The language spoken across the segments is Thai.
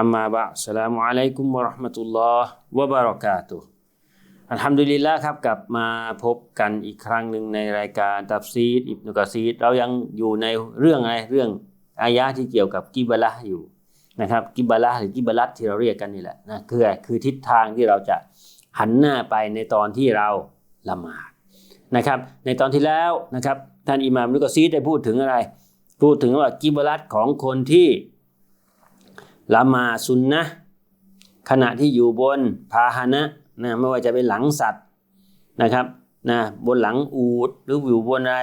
أما بعد السلام عليكم ورحمة الله وبركاته อัลฮัมดุลิลละครับกลับมาพบกันอีกครั้งหนึ่งในรายการตัฟซีดอิบนุกะซีดเรายังอยู่ในเรื่องอะไรเรื่องอายะห์ที่เกี่ยวกับกิบะละห์อยู่นะครับกิบะละห์หรือกิบะลัดที่เราเรียกกันนี่แหละนะคือคือทิศทางที่เราจะหันหน้าไปในตอนที่เราละหมาดนะครับ ในตอนที่แล้วนะครับท่านอิหม่ามนุกะซีดได้พูดถึงอะไร พูดถึงว่ากิบะลัดของคนที่ ละมาซุนนะขณะที่อยู่บนพาหนะนะไม่ว่าจะเป็นหลังสัตว์นะครับนะบนหลังอูดหรืออยู่บนอะไร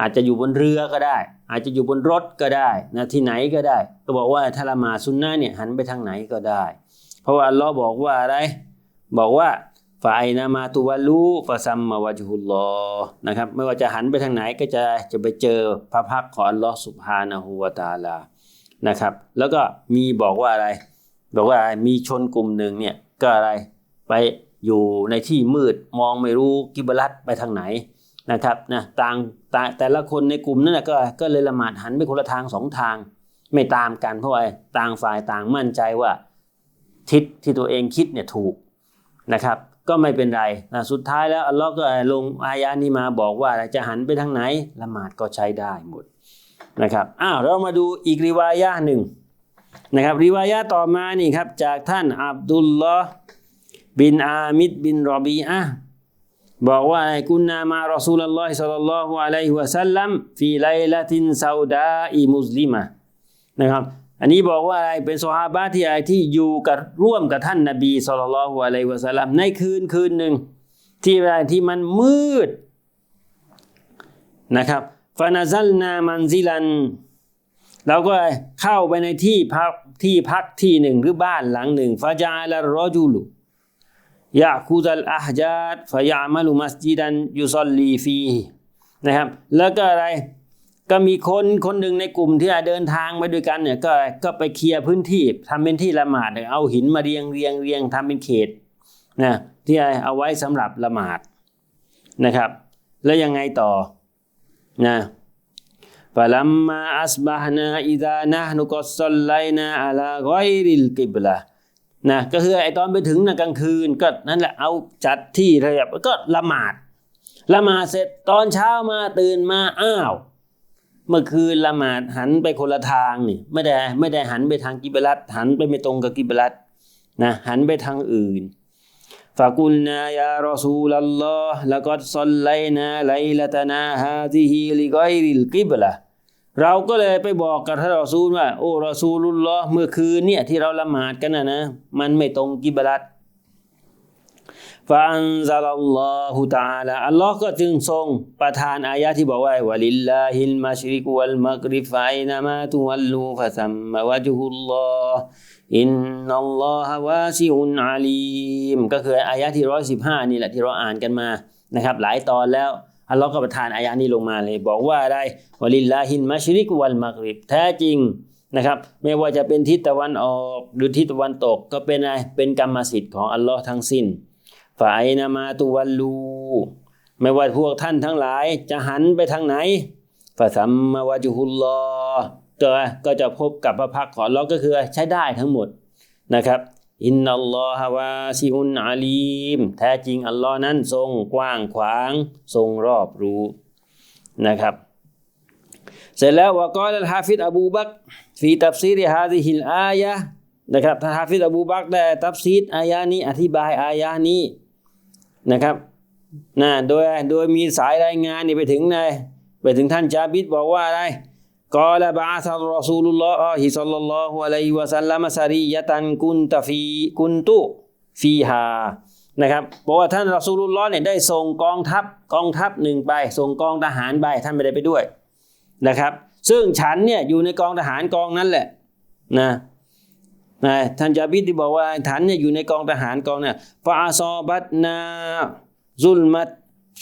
อาจจะอยู่บนเรือก็ได้ อาจจะอยู่บนรถก็ได้นะที่ไหนก็ได้ ก็บอกว่าถ้าละมาซุนนะเนี่ยหันไปทางไหนก็ได้ เพราะว่าอัลลอฮ์บอกว่าอะไร บอกว่าฟาไอนามาตุวัลูฟาซัมมาวะจุฮุลลอนะครับไม่ว่าจะหันไปทางไหนก็จะจะไปเจอพระพักตร์ของอัลลอฮ์สุบฮานะฮูวะตาลา นะครับ แล้วก็มีบอกว่าอะไร บอกว่ามีชนกลุ่มหนึ่งเนี่ยก็อะไรไปอยู่ในที่มืดมองไม่รู้กิบลัดไปทางไหนนะครับนะต่างต่แต่ละคนในกลุ่มนั้นนะก็ก็เลยละหมาดหันไปคนละทางสองทาง ไม่ตามกันเพราะว่าต่างฝ่ายต่างมั่นใจว่าทิศที่ตัวเองคิดเนี่ยถูกนะครับ ก็ไม่เป็นไรนะสุดท้ายแล้วอัลลอฮ์ก็ลงอายานี้มาบอกว่าจะหันไปทางไหนละหมาดก็ใช้ได้หมด นะครับอ้าวเรามาดูอีกริวายะหนึ่งนะครับริวายะต่อมานี่ครับจากท่านอับดุลลอฮ์บินอามิดบินรอบีอะบอกว่ากุนนามารอซูลลอฮิสัลลัลลอฮุอะลัยฮิวะสัลลัมฟีไลลาตินซาอุดาอีมุสลิมะนะครับอันนี้บอกว่าอะไรเป็นซอฮาบะที่อะไรที่อยู่กับร่วมกับท่านนบีสัลลัลลอฮุอะลัยวะสัลลัมในคืนคืนหนึ่งที่อะไรที่มันมืดนะครับ ฟานาซัลนามันซิลัน เราก็เข้าไปในที่พักที่พักที่หนึ่งหรือบ้านหลังหนึ่งฟาจาลรอจูลุยาคูซัลอาฮญาดฟายามาลุมัสจิดันยุซอลลีฟีนะครับ แล้วก็อะไรก็มีคนคนหนึ่งในกลุ่มที่เดินทางไปด้วยกันเนี่ยก็ก็ไปเคลียร์พื้นที่ทำเป็นที่ละหมาดเอาหินมาเรียงเรียงเรียงทำเป็นเขตนะที่เอาไว้สำหรับละหมาดนะครับ แล้วยังไงต่อ นะฟะลัมมาอัสบะฮนาอิดานะนุกอซัลไลนาอะลากอยริลกิบละนะก็คือไอตอนไปถึงนะกลางคืนก็นั่นแหละเอาจัดที่เบียบก็ละหมาดละหมาดเสร็จตอนเช้ามาตื่นมาอ้าว เมื่อคืนละหมาดหันไปคนละทางนี่ไม่ได้ไม่ได้หันไปทางกิบรัตหันไปไม่ตรงกับกิบรัตนะหันไปทางอื่น ฟากุลนายารอซูลัลลอฮ์แล้วก็ซัลไลนาไลละตนาฮาซิฮิลิกอยริลกิบละเราก็เลยไปบอกกับท่านรอซูลว่า โอ้รอซูลุลลอฮ์เมื่อคืนเนี่ยที่เราละหมาดกันนะนะ มันไม่ตรงกิบลัดฟาอันซาลลอฮุตาลาอัลลอฮ์ก็จึงทรงประทานอายะที่บอกว่าวะลิลลาฮิลมัชริกวัลมักริฟไฟนามาตุวัลลูฟะซัมมะวะจุฮุลลอฮ์ อินนัลลอฮะวาซิอุนอาลีมก็คืออายะที่ร้อยสิบห้านี่แหละที่เราอ่านกันมานะครับ หลายตอนแล้วอัลลอฮ์ก็ประทานอายะนี้ลงมาเลย บอกว่าได้วลิลลาฮินมัชริกวัลมักริบแท้จริงนะครับ ไม่ว่าจะเป็นทิศตะวันออกหรือทิศตะวันตกก็เป็นอะไรเป็นกรรมสิทธิ์ของอัลลอฮ์ทั้งสิ้นฝ่ายนามาตุวัลลูไม่ว่าพวกท่านทั้งหลายจะหันไปทางไหนฟาซัมมาวะจุฮุลลอฮ์ ก็ก็จะพบกับพระพักของเราก็คือใช้ได้ทั้งหมดนะครับอินนัลลอฮะวาซิอุนอาลีม แท้จริงอัลลอฮ์นั้นทรงกว้างขวางทรงรอบรู้นะครับ เสร็จแล้ววกอลฮาฟิดอบูบักฟีตับซีริฮาซิฮิลอายะนะครับท่านฮาฟิดอบูบักได้ตับซีดอายะนี้อธิบายอายะนี้นะครับนะโดยโดยมีสายรายงานนี่ไปถึงไหนไปถึงท่านจาบิดบอกว่าอะไร قال بعث رسول الله صلى الله عليه وسلم سرية كنت في كنت فيها นะครับบอกว่าท่านรอซูลุลลอฮ์เนี่ยได้ส่งกองทัพกองทัพหนึ่งไป ส่งกองทหารไปท่านไม่ได้ไปด้วยนะครับ ซึ่งฉันเนี่ยอยู่ในกองทหารกองนั้นแหละนะ นะท่านจาบิดที่บอกว่าฐานเนี่ยอยู่ในกองทหารกองเนี่ยฟาซอบัตนาซุลมัต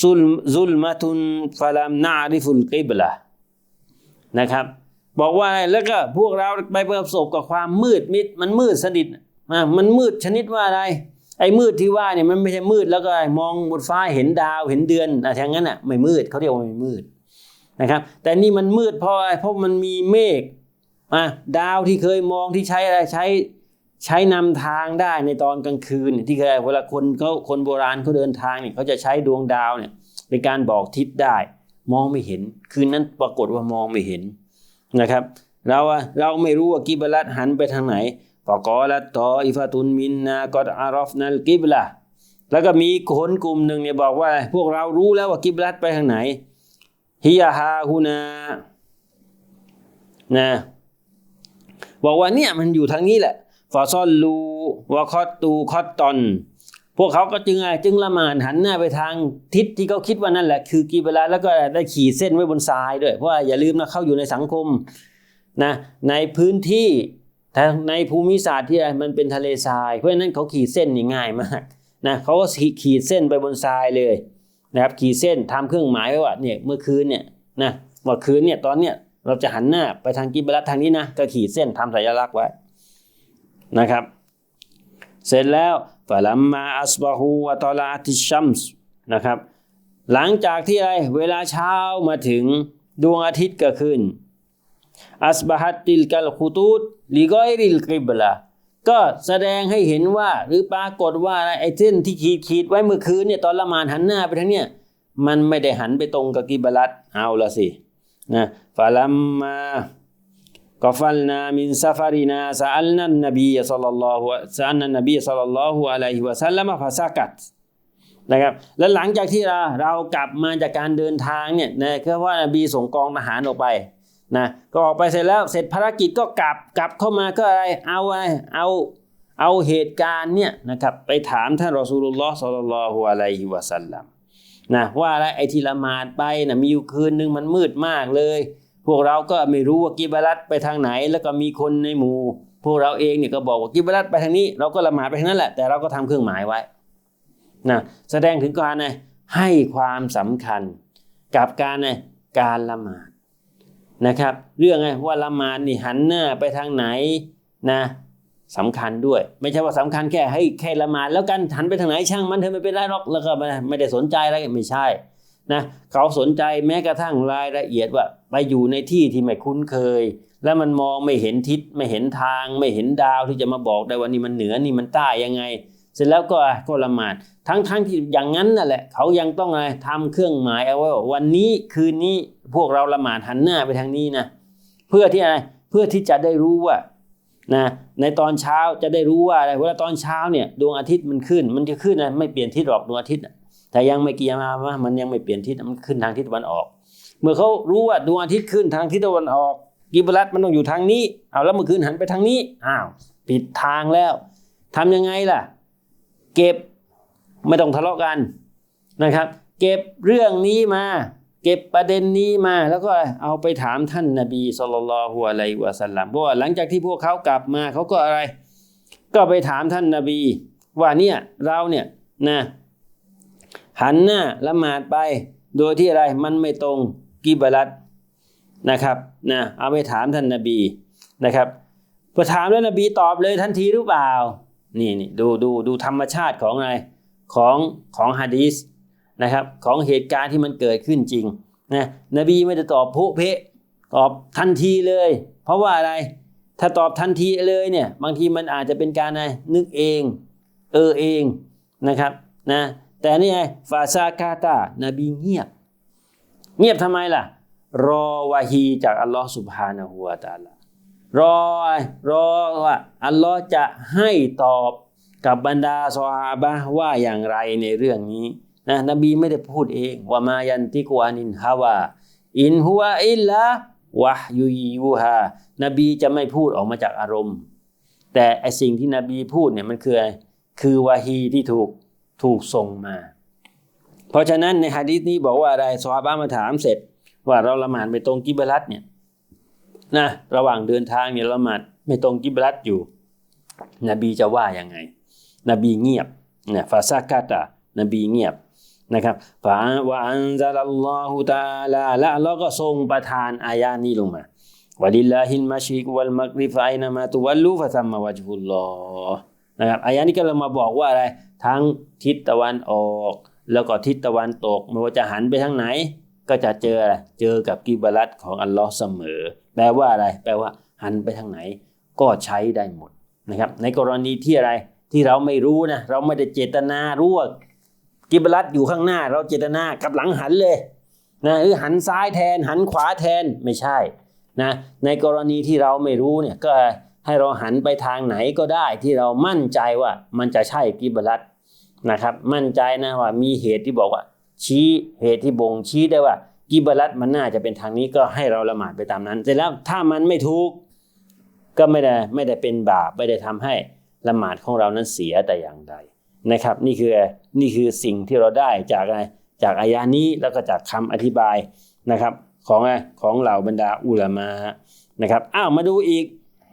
ซุลซุลมัตุนฟาลามนาริฟุลกิบละ นะครับ บอกว่าแล้วก็พวกเราไปประสบกับความมืดมิดมันมืดสนิทมันมืดชนิดว่าอะไร ไอ้มืดที่ว่าเนี่ยมันไม่ใช่มืดแล้วก็มองบนฟ้าเห็นดาวเห็นเดือนอะทางนั้นอะไม่มืดเขาเรียกว่าไม่มืดนะครับ แต่นี่มันมืดเพราะอะไรเพราะมันมีเมฆอะดาวที่เคยมองที่ใช้อะไรใช้ใช้นำทางได้ในตอนกลางคืนที่เคยเวลาคนเขาคนโบราณเขาเดินทางเนี่ยเขาจะใช้ดวงดาวเนี่ยเป็นการบอกทิศได้ มองไม่เห็น คืนนั้นปรากฏว่ามองไม่เห็นนะครับ เราเราไม่รู้ว่ากิบลัดหันไปทางไหนฟกอลัตตออิฟาตุนมินนากอดอารอฟนัลกิบละแล้วก็มีคนกลุ่มหนึ่งเนี่ยบอกว่า พวกเรารู้แล้วว่ากิบลัดไปทางไหนฮิยาฮาฮูนานะบอกว่าเนี่ยมันอยู่ทางนี้แหละฟาซอลลูวะคอตตูคอตตอน พวกเขาก็จึงจึงละหมาดหันหน้าไปทางทิศที่เขาคิดว่านั่นแหละ คือกิบลัดแล้วก็ได้ขีดเส้นไว้บนทรายด้วยเพราะว่าอย่าลืมนะเข้าอยู่ในสังคมนะในพื้นที่แต่ในภูมิศาสตร์ที่มันเป็นทะเลทราย เพราะฉะนั้นเขาขีดเส้นนี่ง่ายมากนะเขาก็ขีดเส้นไปบนทรายเลยนะครับขีดเส้นทำเครื่องหมายไว้ว่าเนี่ยเมื่อคืนเนี่ยนะว่าคืนเนี่ยตอนเนี้ยเราจะหันหน้าไปทางกิบลัตทางนี้นะก็ขีดเส้นทำสัญลักษณ์ไว้นะครับ เสร็จแล้วฟะลัมมาอัสบะฮูวะตอลาติชัมส์นะครับ หลังจากที่อะไรเวลาเช้ามาถึงดวงอาทิตย์ก็ขึ้นอัสบาฮัตติลกัลคุตูดลิกอยริลกิบลาก็แสดงให้เห็นว่าหรือปรากฏว่าไอ้เส้นที่ขีดขีดไว้เมื่อคืนเนี่ยตอนละมานหันหน้าไปทางเนี่ยมันไม่ได้หันไปตรงกับกิบลัดเอาละสินะฟาลัมมา กฟัลนามินซาฟารินาซาอัลนันนบีสัลลัลลอฮุซาอัลนันนบีสัลลัลลอฮุอะลัยฮิวะสักตนะครับและหลังจากที่เราเรากลับมาจากการเดินทางเนี่ยนะคือว่านบีส่งกองทหารออกไปนะก็ออกไปเสร็จแล้วเสร็จภารกิจก็กลับกลับเข้ามาก็อะไรเอาอะไรเอาเอาเหตุการณ์เนี่ยนะครับไปถามท่านรอสูลุลลอฮ์สัลลัลลอฮุอะลัยฮิวะสัลลัมนะว่าอะไรไอ้ที่ละหมาดไปนะมีอยู่คืนหนึ่งมันมืดมากเลย พวกเราก็ไม่รู้ว่ากิบลัดไปทางไหน แล้วก็มีคนในหมู่ พวกเราเองเนี่ยก็บอกว่ากิบลัดไปทางนี้ เราก็ละหมาดไปทางนั้นแหละ แต่เราก็ทำเครื่องหมายไว้นะแสดงถึงการนะให้ความสำคัญกับการนะการละหมาดนะครับ เรื่องไงว่าละหมาดนี่หันหน้าไปทางไหนนะสำคัญด้วย ไม่ใช่ว่าสำคัญแค่ให้แค่ละหมาดแล้วกันหันไปทางไหนช่างมันเธอไม่เป็นไรหรอกแล้วก็ไม่ไม่ได้สนใจอะไรไม่ใช่ นะเขาสนใจแม้กระทั่งรายละเอียดว่าไปอยู่ในที่ที่ไม่คุ้นเคย แล้วมันมองไม่เห็นทิศไม่เห็นทาง ไม่เห็นดาวที่จะมาบอกได้ว่านี่มันเหนือนี่มันใต้ยังไง เสร็จแล้วก็ก็ละหมาดทั้งทั้งที่อย่างนั้นนั่นแหละ เขายังต้องอะไรทำเครื่องหมายเอาไว้ว่าวันนี้คืนนี้พวกเราละหมาดหันหน้าไปทางนี้นะเพื่อที่อะไรเพื่อที่จะได้รู้ว่านะในตอนเช้าจะได้รู้ว่าอะไรเวลาตอนเช้าเนี่ยดวงอาทิตย์มันขึ้น มันจะขึ้นนะไม่เปลี่ยนทิศหรอกดวงอาทิตย์ แต่ยังไม่กี่ยมาว่ามันยังไม่เปลี่ยนทิศมันขึ้นทางทิศตะวันออก เมื่อเขารู้ว่าดวงอาทิตย์ขึ้นทางทิศตะวันออก กิบลัดมันต้องอยู่ทางนี้เอาแล้วเมื่อคืนหันไปทางนี้อ้าวปิดทางแล้วทำยังไงล่ะ เก็บไม่ต้องทะเลาะกันนะครับ เก็บเรื่องนี้มา เก็บประเด็นนี้มาแล้วก็เอาไปถามท่านนาบีสุลต่านละฮ์อะลัยวะสัลลัมเพราะว่าหลังจากที่พวกเขากลับมาเขาก็อะไร ก็ไปถามท่านนาบี ว่าเนี่ยเราเนี่ยนะ หันหน้าละหมาดไป โดยที่อะไรมันไม่ตรงกิบลัดนะครับนะเอาไปถามท่านนาบีนะครับพอถามแล้วนบีตอบเลยทันทีหรือเปล่านี่นี่ดูดูดูธรรมชาติของอะไรของของฮะดีสนะครับของเหตุการณ์ที่มันเกิดขึ้นจริงนะนบีไม่ได้ตอบพุเพะตอบทันทีเลย เพราะว่าอะไรถ้าตอบทันทีเลยเนี่ยบางทีมันอาจจะเป็นการอะไรนึกเอง เออเองนะครับนะ แต่นี่ไงฟาซากาตานบีเงียบ เงียบทำไมล่ะ รอวาฮีจากอัลลอฮ์สุบฮานะฮูวาตาลารอรอว่าอัลลอฮ์จะให้ตอบกับบรรดาซอฮาบะว่าอย่างไรในเรื่องนี้นะนบีไม่ได้พูดเองว่ามายันติกวานินฮาวาอินฮัวอิลลาวะยูยูฮานบีจะไม่พูดออกมาจากอารมณ์ แต่ไอสิ่งที่นบีพูดเนี่ยมันคืออะไรคือวาฮีที่ถูก ถูกส่งมา เพราะฉะนั้นในฮะดีษนี้บอกว่าอะไรซอฮาบะมาถามเสร็จ ว่าเราละหมาดไปตรงกิบลัดเนี่ยนะระหว่างเดินทางเนี่ยละหมาดไม่ตรงกิบลัดอยู่ นบีจะว่ายังไง นบีเงียบเนี่ยฟาซากาตะนบีเงียบนะครับฟาวะอันซาลัลลอฮุตาลาและอัลลอฮ์ก็ทรงประทานอายานี้ลงมาวะลิลลาฮิลมัชริกวัลมักริฟไอนามาตุวัลลูฟะซัมมาวะจฮุลลอฮ์ นะครับอายานี้ก็เลยมาบอกว่าอะไรทั้งทิศตะวันออก แล้วก็ทิศตะวันตกไม่ว่าจะหันไปทางไหน ก็จะเจออะไรเจอกับกิบลัตของอัลลอฮ์เสมอ แปลว่าอะไร แปลว่า หันไปทางไหน ก็ใช้ได้หมดนะครับ ในกรณีที่อะไรที่เราไม่รู้นะเราไม่ได้เจตนารู้ว่ากิบลัตอยู่ข้างหน้า เราเจตนากับหลังหันเลยนะหรือหันซ้ายแทนหันขวาแทนไม่ใช่นะในกรณีที่เราไม่รู้เนี่ยก็ ให้เราหันไปทางไหนก็ได้ที่เรามั่นใจว่ามันจะใช่กิบลัตนะครับ มั่นใจนะว่ามีเหตุที่บอกว่า ชี้เหตุที่บ่งชี้ได้ว่า กิบลัตมันน่าจะเป็นทางนี้ก็ให้เราละหมาดไปตามนั้น เสร็จแล้วถ้ามันไม่ถูกก็ไม่ได้ไม่ได้เป็นบาปไม่ได้ทำให้ละหมาดของเรานั้นเสียแต่อย่างใดนะครับ นี่คือนี่คือสิ่งที่เราได้จากอะไรจากอายานี้แล้วก็จากคำอธิบายนะครับ ของอะไรของเหล่าบรรดาอุลามะนะครับอ้าวมาดูอีก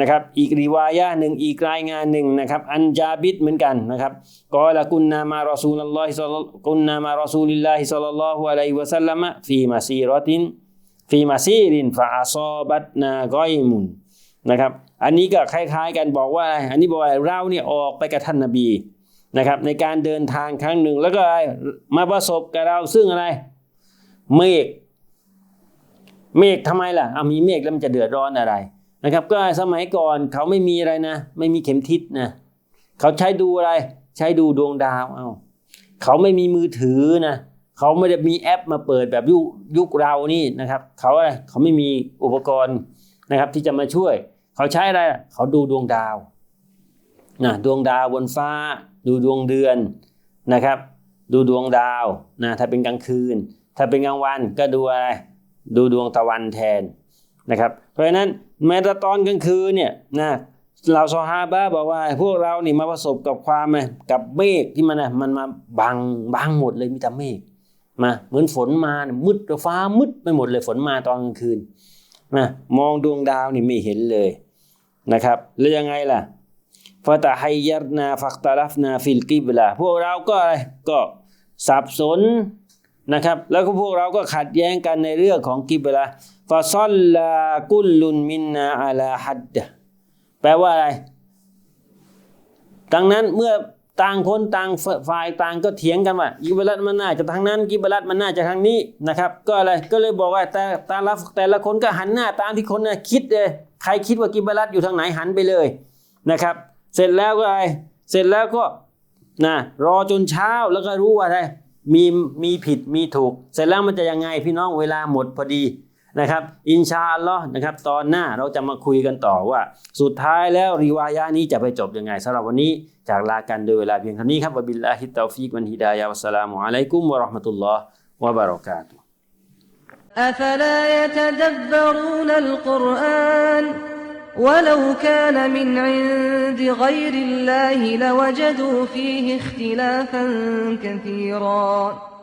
นะครับอีกรีวายะหนึ่งอีกรายงานหนึ่งนะครับอันจาบิดเหมือนกันนะครับกอละกุนนามารอซูลลอฮิศ็อลลัลกุนนามารอซูลิลลาฮิศ็อลลัลลอฮุอะลัยฮิวะซัลลัมะฟีมาซีรอตินฟีมาซีรินฟาอาซอบัตนากอยมุนนะครับอันนี้ก็คล้ายๆกันบอกว่า อันนี้บอกว่าเราเนี่ยออกไปกับท่านนบีนะครับในการเดินทางครั้งหนึ่งแล้วก็มาประสบกับเราซึ่งอะไรเมฆเมฆทำไมล่ะเอามีเมฆแล้วมันจะเดือดร้อนอะไร นะครับก็สมัยก่อนเขาไม่มีอะไรนะ ไม่มีเข็มทิศนะเขาใช้ดูอะไร ใช้ดูดวงดาวเอาเขาไม่มีมือถือนะเขาไม่ได้มีแอปมาเปิดแบบยุคยุคเรานี่นะครับ เขาอะไรเขาไม่มีอุปกรณ์นะครับที่จะมาช่วย เขาใช้อะไรเขาดูดวงดาวนะดวงดาวบนฟ้า ดูดวงเดือนนะครับ ดูดวงดาวนะถ้าเป็นกลางคืน ถ้าเป็นกลางวันก็ดูอะไรดูดวงตะวันแทนนะครับ ราะฉะนั้นแม้แต่ตอนกลางคืนเนี่ยนะเราซอฮาบะบอกว่า พวกเรานี่มาประสบกับความกับเมฆที่มันนะมันมาบังบังหมดเลยมีแต่เมฆมาเหมือนฝนมามืดฟ้ามืดไปหมดเลยฝนมาตอนกลางคืนนะมองดวงดาวนี่ไม่เห็นเลยนะครับแล้วยังไงล่ะฟาตาไฮยรนาฟักตาลฟนาฟิลกิบลาพวกเราก็อะไรก็สับสนนะครับ แล้วก็พวกเราก็ขัดแย้งกันในเรื่องของกิบลา ฟาซอลลากุลลุนมินนาอัลาฮัดแปลว่าอะไร ดังนั้นเมื่อต่างคนต่างฝ่ายต่างก็เถียงกันว่ากิบลัตมันน่าจะทางนั้นกิบลัตมันน่าจะทางนี้นะครับ ก็อะไรก็เลยบอกว่าแต่แต่ละแต่ละคนก็หันหน้าตามที่คนน่ะคิดเลยใครคิดว่ากิบลัตอยู่ทางไหนหันไปเลยนะครับ เสร็จแล้วก็อะไรเสร็จแล้วก็นะรอจนเช้าแล้วก็รู้ว่าอะไรมีมีผิดมีถูก เสร็จแล้วมันจะยังไงพี่น้องเวลาหมดพอดี นะครับ อินชาอัลลอฮ์นะครับ ตอนหน้าเราจะมาคุยกันต่อว่า สุดท้ายแล้วริวายะนี้จะไปจบยังไงสำหรับวันนี้ จากลากันโดยเวลาเพียงเท่านี้ครับวะบิลลาฮิตตอฟิกวันฮิดายะวัสสลามุอะลัยกุมวะเราะห์มะตุลลอฮ์วะบะเราะกาตุฮ์ أفلا يتدبرون القرآن ولو كان من عند غير الله لوجدوا فيه اختلافا كثيرا